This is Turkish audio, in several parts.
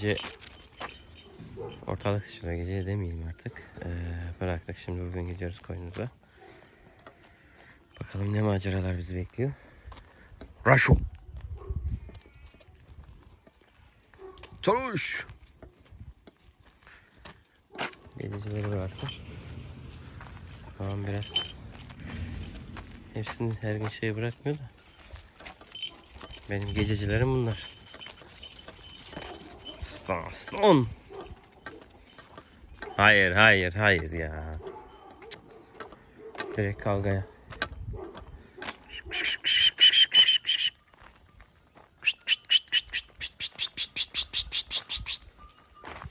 gece ortalık dışına gece demeyelim artık. Ee, bıraktık şimdi bugün gidiyoruz koyunuza. Bakalım ne maceralar bizi bekliyor. Raşo. Çalış. Gelicileri vardır. Tamam biraz. Hepsini her gün şey bırakmıyor da. Benim gececilerim bunlar. Aslan. Hayır, hayır, hayır ya. Cık. Direkt kavgaya.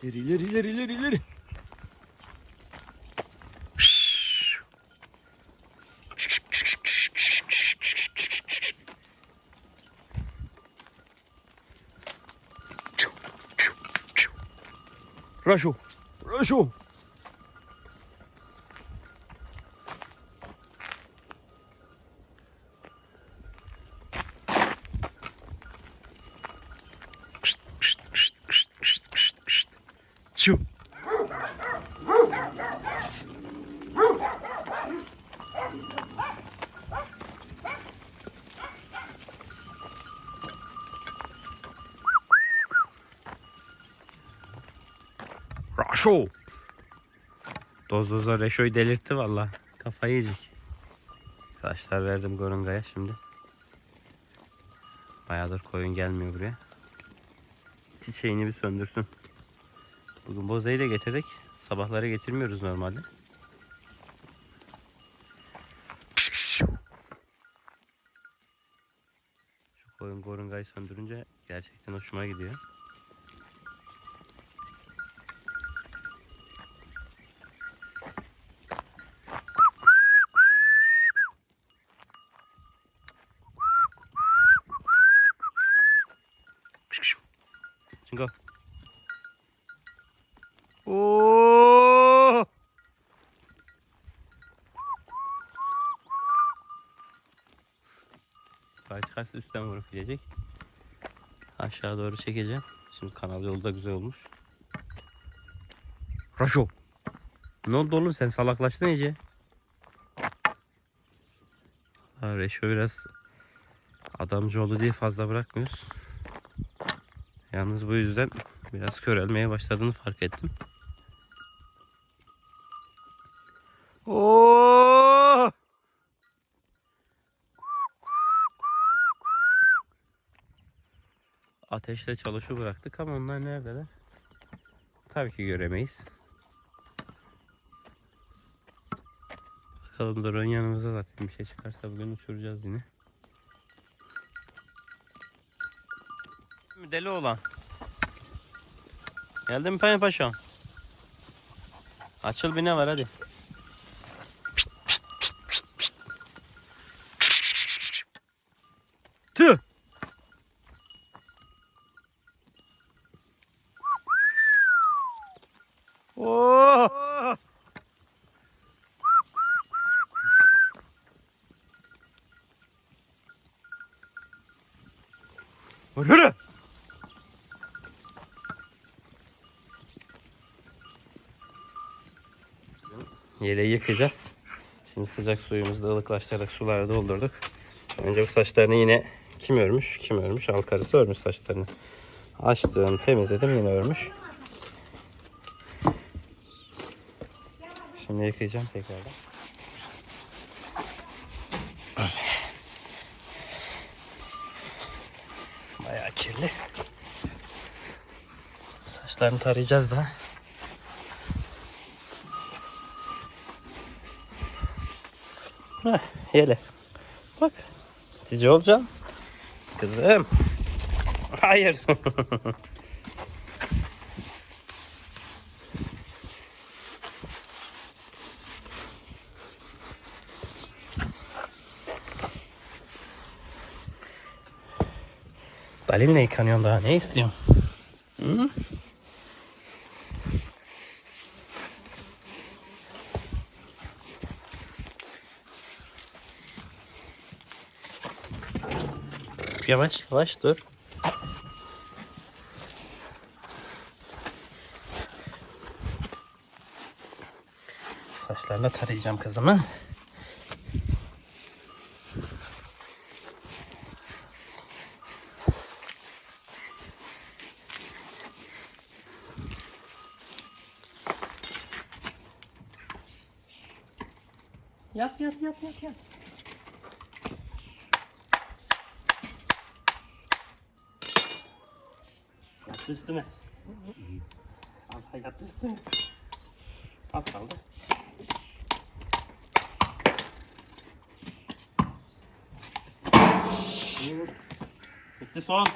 İleri ileri ileri ileri ileri. Raşo. Raşo. Raşo. Doz doza Reşo'yu delirtti valla. Kafayı yiyecek. Taşlar verdim Gorunga'ya şimdi. Bayağıdır koyun gelmiyor buraya. Çiçeğini bir söndürsün. Bugün bozayı da getirdik. Sabahları getirmiyoruz normalde. Şu koyun Gorunga'yı söndürünce gerçekten hoşuma gidiyor. Çingo. Oo! Çıkarsa üstten vurup gidecek. Aşağı doğru çekeceğim. Şimdi kanal yolu da güzel olmuş. Raşo. Ne oldu oğlum sen salaklaştın iyice. Reşo biraz adamcı oldu diye fazla bırakmıyoruz. Yalnız bu yüzden biraz körelmeye başladığını fark ettim. Oo! Ateşle çalışı bıraktık ama onlar neredeler? Tabii ki göremeyiz. Bakalım drone yanımıza zaten bir şey çıkarsa bugün uçuracağız yine. Deli olan. Geldin mi Payne Paşam? Açıl bir ne var hadi. Tüh. Oo! Yürü. Yeleği yıkayacağız. Şimdi sıcak suyumuzda ılıklaştırarak suları doldurduk. Önce bu saçlarını yine kim örmüş? Kim örmüş? Al karısı örmüş saçlarını. Açtım, temizledim yine örmüş. Şimdi yıkayacağım tekrardan. Bayağı kirli. Saçlarını tarayacağız da. Heh, yele. Bak. Cici olacağım. Kızım. Hayır. Elinle yıkanıyorsun daha. Ne istiyorsun? Hı? Yavaş yavaş dur. Saçlarını tarayacağım kızımın. Yat yat yat yat yat. Yattı üstüme. Allah yattı üstüme. Az kaldı. Bitti son.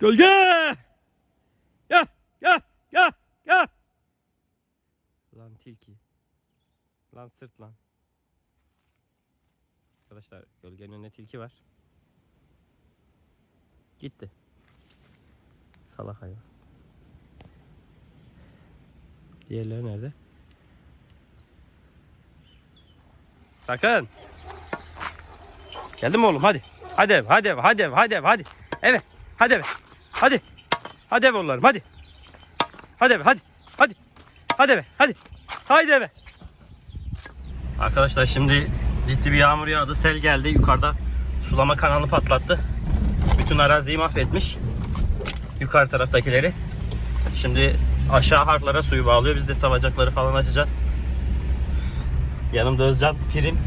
Gölge! Gel, gel, gel, gel. Lan tilki. Lan sırt lan. Arkadaşlar gölgenin önünde tilki var. Gitti. Salak hayvan. Diğerleri nerede? Sakın. Geldin mi oğlum hadi. Hadi ev, hadi ev, hadi ev, hadi ev, hadi. Eve, hadi eve. Hadi. Hadi ev oğullarım hadi. Hadi eve, hadi. Hadi. Hadi eve, hadi. Haydi eve. Arkadaşlar şimdi ciddi bir yağmur yağdı. Sel geldi. Yukarıda sulama kanalı patlattı. Bütün araziyi mahvetmiş. Yukarı taraftakileri. Şimdi aşağı harflara suyu bağlıyor. Biz de savacakları falan açacağız. Yanımda Özcan, Pirim.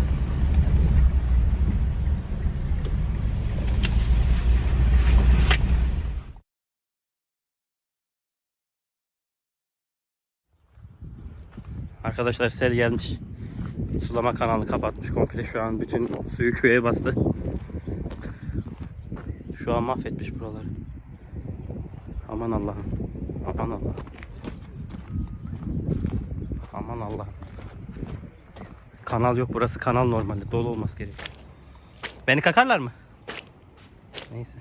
Arkadaşlar sel gelmiş. Sulama kanalını kapatmış komple. Şu an bütün suyu köye bastı. Şu an mahvetmiş buraları. Aman Allah'ım. Aman Allah'ım. Aman Allah'ım. Kanal yok burası kanal normalde. Dolu olması gerekiyor. Beni kakarlar mı? Neyse.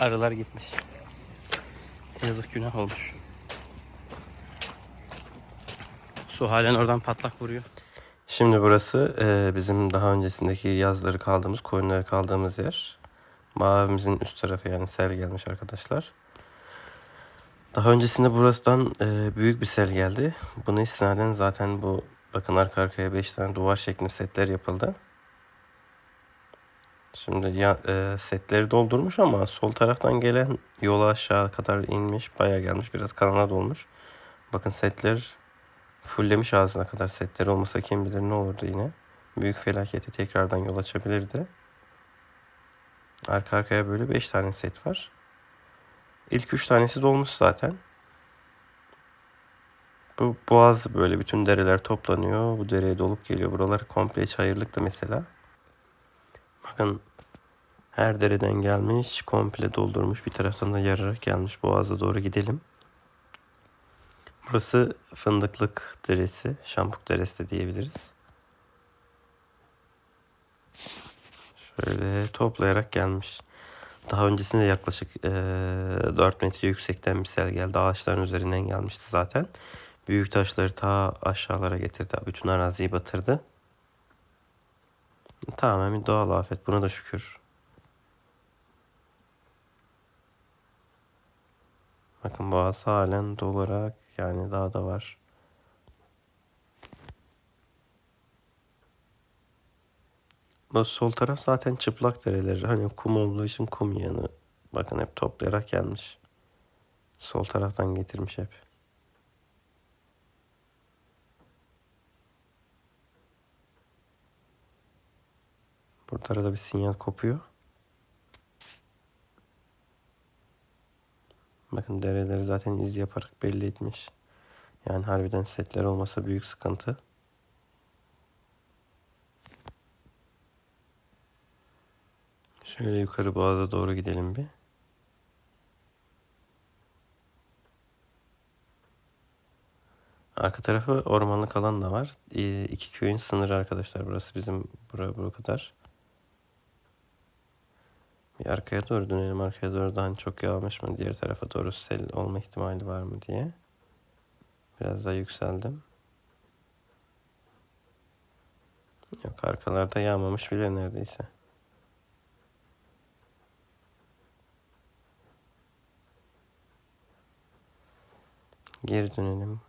Arılar gitmiş. Yazık günah olmuş. Su halen oradan patlak vuruyor. Şimdi burası e, bizim daha öncesindeki yazları kaldığımız, koyunları kaldığımız yer. Mavimizin üst tarafı yani sel gelmiş arkadaşlar. Daha öncesinde burasından e, büyük bir sel geldi. Buna istinaden zaten bu bakın arka arkaya 5 tane duvar şeklinde setler yapıldı. Şimdi ya, e, setleri doldurmuş ama sol taraftan gelen yola aşağı kadar inmiş. Bayağı gelmiş. Biraz kanala dolmuş. Bakın setler fulllemiş ağzına kadar. Setleri olmasa kim bilir ne olurdu yine. Büyük felaketi tekrardan yol açabilirdi. Arka arkaya böyle 5 tane set var. İlk 3 tanesi dolmuş zaten. Bu boğaz böyle bütün dereler toplanıyor. Bu dereye dolup geliyor. Buralar komple çayırlıktı mesela. Bakın her dereden gelmiş, komple doldurmuş. Bir taraftan da yararak gelmiş. Boğaz'a doğru gidelim. Burası Fındıklık Deresi, Şampuk Deresi de diyebiliriz. Şöyle toplayarak gelmiş. Daha öncesinde yaklaşık eee 4 metre yüksekten bir sel geldi. Ağaçların üzerinden gelmişti zaten. Büyük taşları ta aşağılara getirdi. Bütün araziyi batırdı. Tamamen bir doğal afet. Buna da şükür. Bakın boğaz halen dolarak yani daha da var. Sol taraf zaten çıplak dereleri. Hani kum olduğu için kum yığını. Bakın hep toplayarak gelmiş. Sol taraftan getirmiş hep. Burada da bir sinyal kopuyor. Bakın dereleri zaten iz yaparak belli etmiş. Yani harbiden setler olmasa büyük sıkıntı. Şöyle yukarı boğaza doğru gidelim bir. Arka tarafı ormanlık alan da var. Ee, iki köyün sınırı arkadaşlar. Burası bizim buraya bu kadar. Bir arkaya doğru dönelim. Arkaya doğru da hani çok yağmış mı? Diğer tarafa doğru sel olma ihtimali var mı diye. Biraz daha yükseldim. Yok arkalarda yağmamış bile neredeyse. Geri dönelim.